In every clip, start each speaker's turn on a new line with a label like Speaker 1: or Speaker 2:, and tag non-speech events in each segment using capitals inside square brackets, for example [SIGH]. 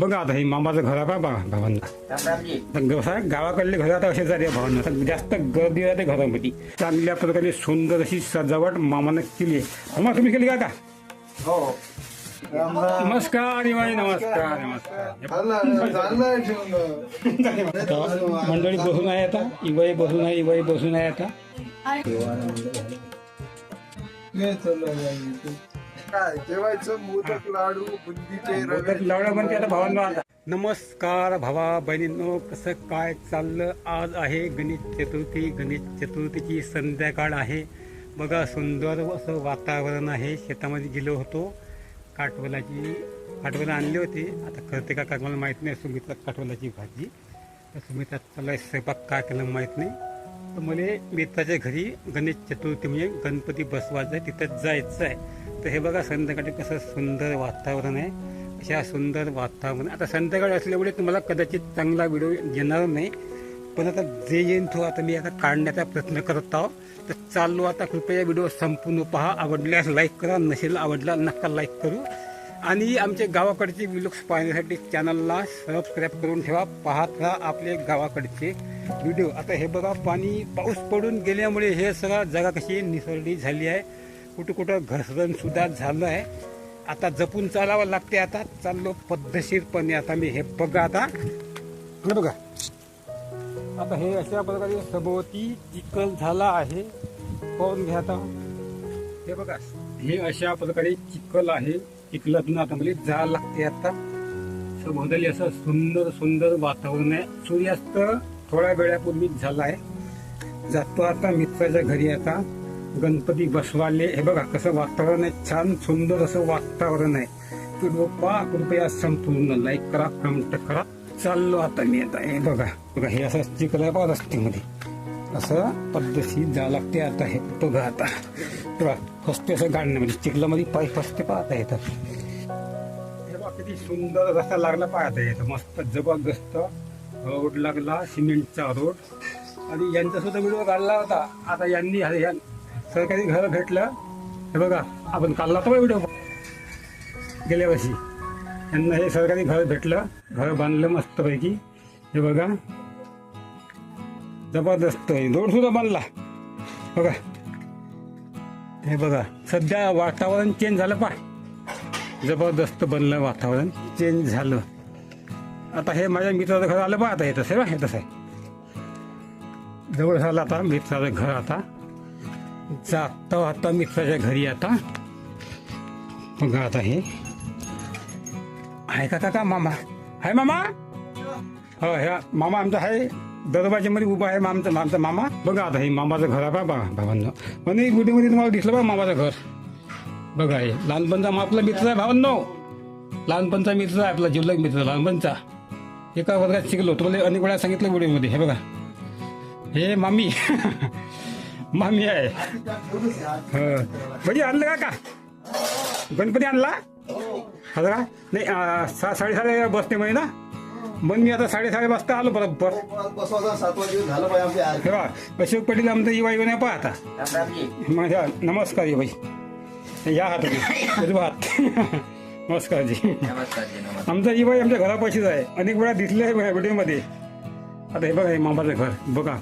Speaker 1: बघा आता हे मामाचं घर आहे बा भावांना.
Speaker 2: रामरामजी.
Speaker 1: तर कसं आहे, गावाकडले घर आता असे झाले भावांना. जास्त गर्दी राहते घरामध्ये. चांगल्या प्रकारे सुंदर अशी सजावट मामानं केली आहे. मामा तुम्ही केली का का
Speaker 2: हो.
Speaker 1: नमस्कार इवाई नमस्कार नमस्कार. मंडळी बसून आहे आता. इवाई बसून आहे इवाई बसून आहे आता.
Speaker 3: काय? जेवायचं मोदक लाडू बुंदीचे रवे.
Speaker 1: नमस्कार भावा बहिणींनो कसं काय चाललं? आज आहे गणेश चतुर्थी. गणेश चतुर्थीची संध्याकाळ आहे. बघा सुंदर असं वातावरण आहे. शेतामध्ये गेलो होतो. काटवलाची काटवला आणली होती. आता करते का काय मला माहीत नाही. सुमित्रा काटवलाची भाजी. तर सुमित्रा चाललाय स्वयंपाक. काय केलं माहीत नाही. तर मला मित्राच्या घरी गणेश चतुर्थी म्हणजे गणपती बसवायचं आहे तिथं जायचं आहे तर हे बघा संध्याकाळी कसं सुंदर वातावरण आहे. अशा सुंदर वातावरण. आता संध्याकाळी असल्यामुळे तुम्हाला कदाचित चांगला व्हिडिओ येणार नाही. पण आता जे येईन तो आता मी आता काढण्याचा प्रयत्न करत आहो. तर चाललो आता कृपया व्हिडिओ संपूर्ण पहा. आवडल्यास लाईक करा नसेल आवडला नक्का लाईक करू. आणि आमच्या गावाकडचे व्हिडिओज पाहण्यासाठी चॅनलला सबस्क्राईब करून ठेवा. पाहत राहा आपले गावाकडचे व्हिडिओ. आता हे बघा पाणी पाऊस पडून गेल्यामुळे हे सगळं जागा कशी निसरडी झाली आहे. कुठं कुठं घसरण सुद्धा झालं आहे. आता जपून चालावं लागते आता. चाललो पद्धतशीरपणे आता मी हे बघा आता. हे बघा. आता हे अशा प्रकारे सभोवती चिखल झाला आहे. पाहून घ्या आता? हे बघा. हे अशा प्रकारे चिखल आहे. चिखलातून आता म्हणजे जावं लागते आता. सभोवताली असं सुंदर सुंदर वातावरण आहे. सूर्यास्त थोड्या वेळापूर्वीच झाला आहे जातो आता मित्राच्या घरी आता. गणपती बसवाले. हे बघा कसं वातावरण आहे. छान सुंदर असं वातावरण आहे. की पहा कृपया संपूर्ण लाईक करा कमेंट करा. चाललो आता मी आता. हे बघा. बघा हे असं चिखल आहे बघा रस्त्यामध्ये. असं पद्धतशीर जावं लागते आता हे. बघा आता. बघा फसते असं गाडण्यामध्ये. चिखलामध्ये पाय फसते पाहता येतात. हे बघा किती सुंदर रस्ता लागला पाहता येतं. मस्त जबरदस्त. रोड लागला सिमेंटचा रोड. आणि यांचा सुद्धा व्हिडिओ काढला होता. आता यांनी सरकारी घर भेटलं. हे बघा आपण काढला होता व्हिडिओ. गेल्या वर्षी यांना हे सरकारी घर भेटलं. घर बांधलं मस्तपैकी. हे बघा. जबरदस्त आहे. रोड सुद्धा बांधला. बघा. हे बघा. सध्या वातावरण चेंज झालं पा जबरदस्त बनलं वातावरण. चेंज झालं. आता हे माझ्या मित्राचं घर आलं पा आता हे तसं बा, हे तसं आहे. जवळ झालं आता मित्राचं घर आता. जातो आता मित्राच्या घरी आता. बघा आता हे. आहे का काका मामा? आहे मामा? हो ह्या मामा आमचा आहे. दरवाजामध्ये उभा आहे आमचा आमचा मामा. बघा आता हे मामाचं घर आहे बा बा भावांनो. पण एक तुम्हाला दिसलं बा मामाचं घर. बघा हे लहानपणचा मा- आपला मित्र आहे भावांनो. लहानपणचा मित्र आहे आपला जिल्हा मित्र लहानपणचा. एका वर्गात शिकलो. तुम्हाला अनेक वेळा सांगितलं व्हिडिओमध्ये. हे बघा. हे मामी. [LAUGHS] मामी आहे. हो. म्हणजे आणलं का? का गणपती आणला? हा का? नाही सहा साडेसाडे बसते म्हणे ना? मग मी आता साडेसाडे वाजता आलो बरोबर.
Speaker 3: आमच्या
Speaker 1: हे बा अशोक पाटील आमचं इवाई नाही पाहता.
Speaker 2: रामरामजी
Speaker 1: माझ्या नमस्कार इवाई या [COUGHS] हात हात. [LAUGHS] नमस्कार जी
Speaker 2: नमस्कार. जी नमस्कार
Speaker 1: आमचा इवाई आमच्या घरापाशीच आहे. अनेक वेळा दिसले आहे व्हिडिओमध्ये. आता हे बघा हे मामाचं घर. बघा.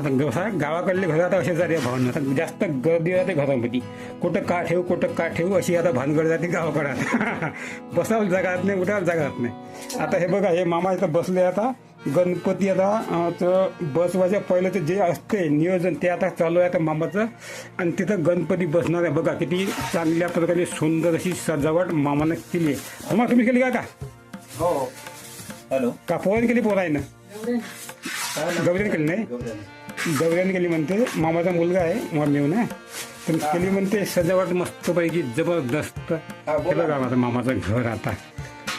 Speaker 1: आता आहे, गावाकडले घर आता असे झाले भावना. आता जास्त गर्दी राहते घरामध्ये. कुठं का ठेवू कुठं का ठेवू अशी आता भानगड जाते गावाकडे [LAUGHS] बसायला जागा नाही उठायला जागा राहत नाही. आता हे बघा हे मामा इथं बसले आता. गणपती आता तर बसवायच्या पहिलं ते जे असते नियोजन ते आता चालू आहे आता मामाचं. आणि तिथं गणपती बसणार आहे. बघा किती चांगल्या प्रकारे सुंदर अशी सजावट मामानं केली आहे. मामा तुम्ही केली का का
Speaker 3: हो.
Speaker 2: हॅलो.
Speaker 1: का पोराने केली पोरायनं? गौरीने केली नाही? गौऱ्याने केली म्हणते मामाचा मुलगा आहे मामी ना. पण केली म्हणते सजावट मस्तपैकी जबरदस्त. हे बघा माझं मामाचं घर आता?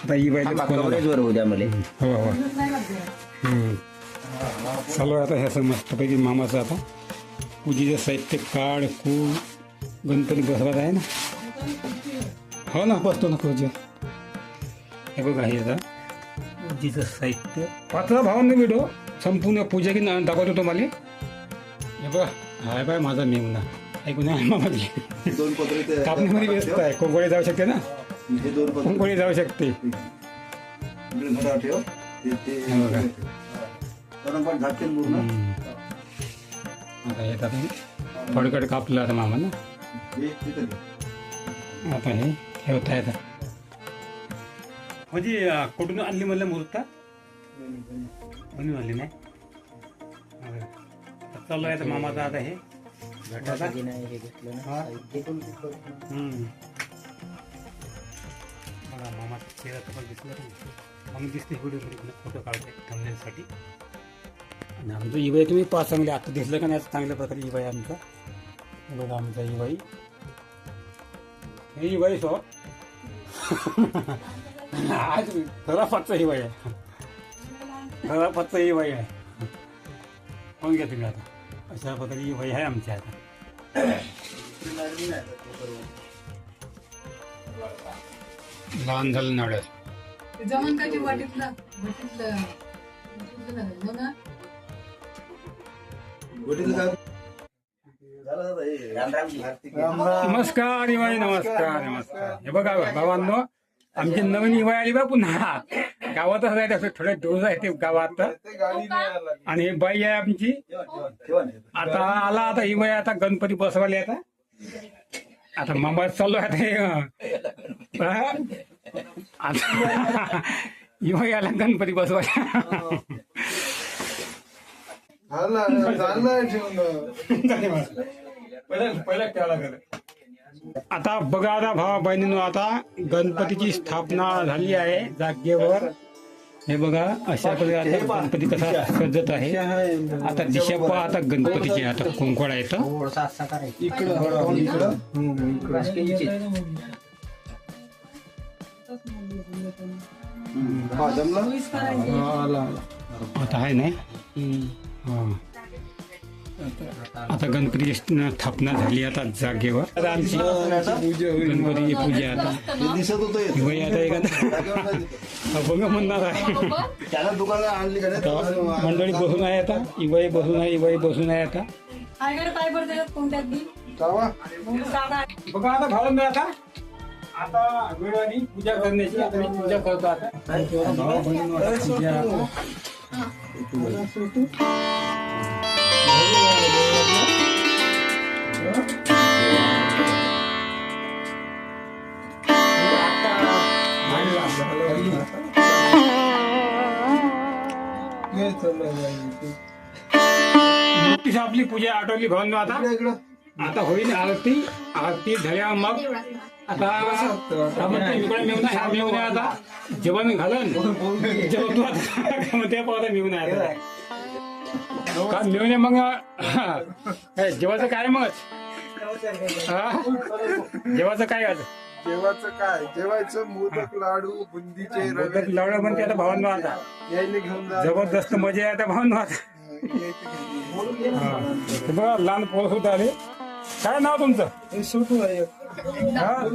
Speaker 1: आता ही
Speaker 2: उद्या मला.
Speaker 1: हो हो. चालू आता हे असं मस्तपैकी मामाचं आता. पूजेचं साहित्य काढ कूळ गणपती बसवत आहे ना? हो ना बसतो ना पूजा. हे बघा हे आता. पूजेचं साहित्य पाचवा भावांना व्हिडिओ संपूर्ण पूजा की ना- दाखवतो तुम्हाला. हे बघा हाय बाय माझा मेमना ऐकून
Speaker 3: दोन
Speaker 1: कापणीमध्ये व्यस्त आहे. कोंकोळे जाऊ शकते ना?
Speaker 3: हे दोन पत्रे
Speaker 1: कोंकोळे जाऊ शकते. हो. आता येतात फडकड कापलं आता मामा ना
Speaker 4: हे.
Speaker 1: आता हे ठेवता येतं म्हणजे कुठून आणली म्हणलं मुहूर्त? म्हणून आणली नाही चालू आहे आता मामाचा आता हे. घटाचा. बघा. मामाचा चेहरा तर दिसला नाही. आम्ही दिसते व्हिडिओ फोटो काढते थांबण्यासाठी आणि आमचं इवाई तुम्ही पाच चांगले आता दिसलं का नाही? चांगल्या प्रकारे इवाई आमचा. बघा आमचा इवाई. हे इवाई सो. [LAUGHS] आज खरा पाचचा हिवाई आहे. खरा पाचचा हिवाई आहे. कोण घ्या तुम्ही आता. अशा प्रकारे हिवाई आहे आमच्या आता. लहान झालं नाडं
Speaker 5: जमनकाची वाटीतला वाटीतलं वाटीतलं ना.
Speaker 4: वडील काय झालं दादा, हे
Speaker 2: राम रामजी.
Speaker 4: कार्तिक
Speaker 3: राम राम.
Speaker 1: नमस्कार इवाई नमस्कार नमस्कार. हे बघा भावांनो आमची नवीन इवाई आली बा पुन्हा. गावातच राहते असं थोडे डोस आहे ते गावात.
Speaker 3: आला
Speaker 1: आणि ही बाई आहे आमची.
Speaker 4: हे.
Speaker 1: आता आला आता ही बाई आता गणपती बसवाले आता. आता मामा चालू आहे आता हे, हा? ही बाई आला गणपती बसवायला.
Speaker 3: झालं झालं ठेवणं
Speaker 1: आता बघा आता भावा बहिणीनो आता गणपतीची स्थापना झाली आहे जागेवर. हे बघा अशा प्रकारे गणपती कसा सजत आहे. आता दिशा पहा आता गणपतीची आता कुंकवाडा येतं
Speaker 3: इकडं इकडं.
Speaker 1: आता आहे नाही. आता गणपतीची स्थापना झाली आता जागेवर. आता आमची गणपतीची पूजा आता.
Speaker 4: दिसत होतं.
Speaker 1: वय आता
Speaker 4: दिसत.
Speaker 1: अभंग म्हणणार आहे.
Speaker 4: त्यानं दुकानात आणली का नाही?
Speaker 1: आता मंडळी बसून आहे आता. इवाई बसून आहे इवाई बसून आहे आता. बघा आता भावंड आता. आता वेळाने पूजा करण्याची. आता मी पूजा करतो आता. नुकतीच आपली पूजा आटवली भावंड आता. आता होईल आरती आरती झाल्या मग. आता इकडे मिळून ह्या मिळून आता. जेवण घालन. जेवण तू आता मिळून आहे का मिळून मग? हे, जेवायचं काय मग? जेवायचं काय आज?
Speaker 3: जेवायचं काय? जेवायचं मोदक लाडू बुंदीचे
Speaker 1: मोदक लावलं म्हणते आता भावांनो आता.
Speaker 3: यायला घेऊन जा.
Speaker 1: जबरदस्त मजा आहे आता भावांनो आता. हा. बघा लहान पोर सुद्धा आले. काय नाव तुमचं?
Speaker 3: हे सुटू आहे.
Speaker 1: हा?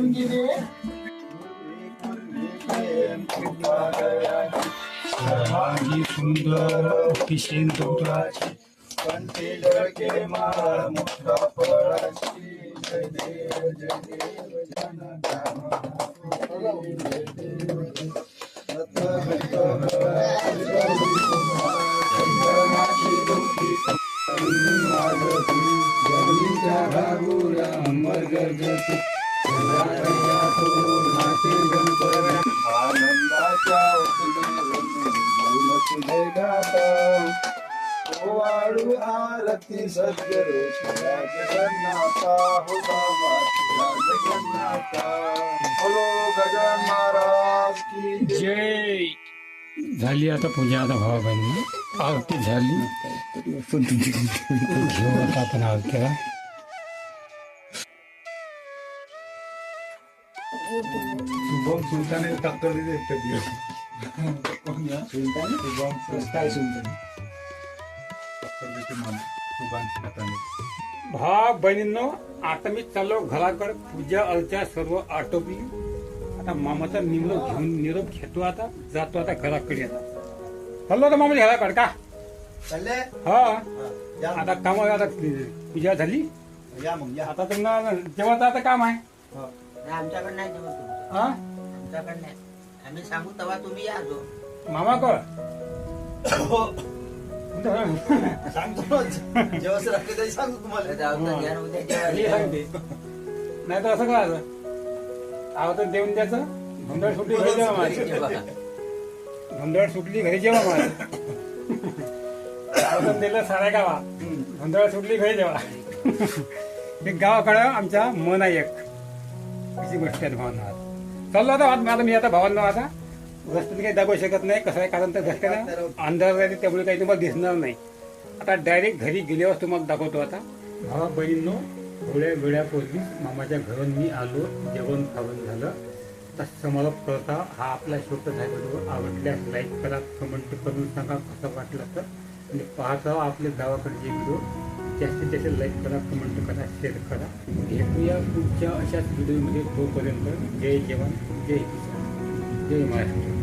Speaker 1: माझी सुंदर दुधाची.
Speaker 3: कंठी जळके माळ मोठा फळाची जय देव जय देव आनंदाच्या आरती सद्गुरु तुझा जगन्नाथा हो बाबा तुझा जगन्नाथा बोलो गजान महाराज की जय.
Speaker 1: झाली आता पूजा आता भावा बहिणी. आरती झाली. घेऊ आता आपण आरतीला
Speaker 3: शुभम सुलताने कधी सुलतान? सुलतान. शुभम सुलताने.
Speaker 1: भावा बहिणींनो आता मी चाललो घराकडे. पूजा अर्चा सर्व आटोपली आता मामाचा निरोप घेऊन निरोप घेतो आता. जातो आता घराकडे आता. चाललो आता मामा घराकडे का?
Speaker 4: चालले?
Speaker 1: हा. आता काम आता पूजा झाली.
Speaker 4: या मग या.
Speaker 1: आता त्यांना जेव्हा आता काम आहे.
Speaker 2: नाही, आमच्याकडे नाही जेवण
Speaker 1: हा?
Speaker 2: आमच्याकडे नाही. आम्ही सांगू तेव्हा तुम्ही या जो.
Speaker 1: मामा कळ [COUGHS] [COUGHS]
Speaker 4: सांगतो जेव्हा तरी सांगतो तुम्हाला
Speaker 1: नाही तर असं करायचं आवतं देऊन द्यायचं धुंदळ सुटली घरी जेव्हा माझी धुंदळ सुटली घरी जेव्हा माझी आवतं दिलं साऱ्या गावा धुंदळ सुटली घरी जेव्हा एक गावाकडं आमच्या मन आहे एक अशी गोष्ट आहे भावना चाललो आता आता मी आता भावांना आता. रस्त्याने काही दाबू शकत नाही कसं आहे कारण तर रस्त्यानं अंधार राहते त्यामुळे काही तुम्हाला दिसणार नाही. आता डायरेक्ट घरी गेल्यावर तुम्हाला दाखवतो आता. भावा बहिणींनो थोड्या वेळापूर्वी मामाच्या घरून मी आलो जेवण खावण झालं. तसं समारोप करता हा आपला छोटा आहे आवडल्यास लाईक करा कमेंट करून सांगा कसं वाटलं तर. म्हणजे आणि पाहता आपल्या गावाकडचे व्हिडिओ जास्तीत जास्त लाईक करा कमेंट करा शेअर करा. भेटूया पुढच्या अशाच व्हिडिओमध्ये तोपर्यंत. जय जवान जय किसान. जय महाराष्ट्र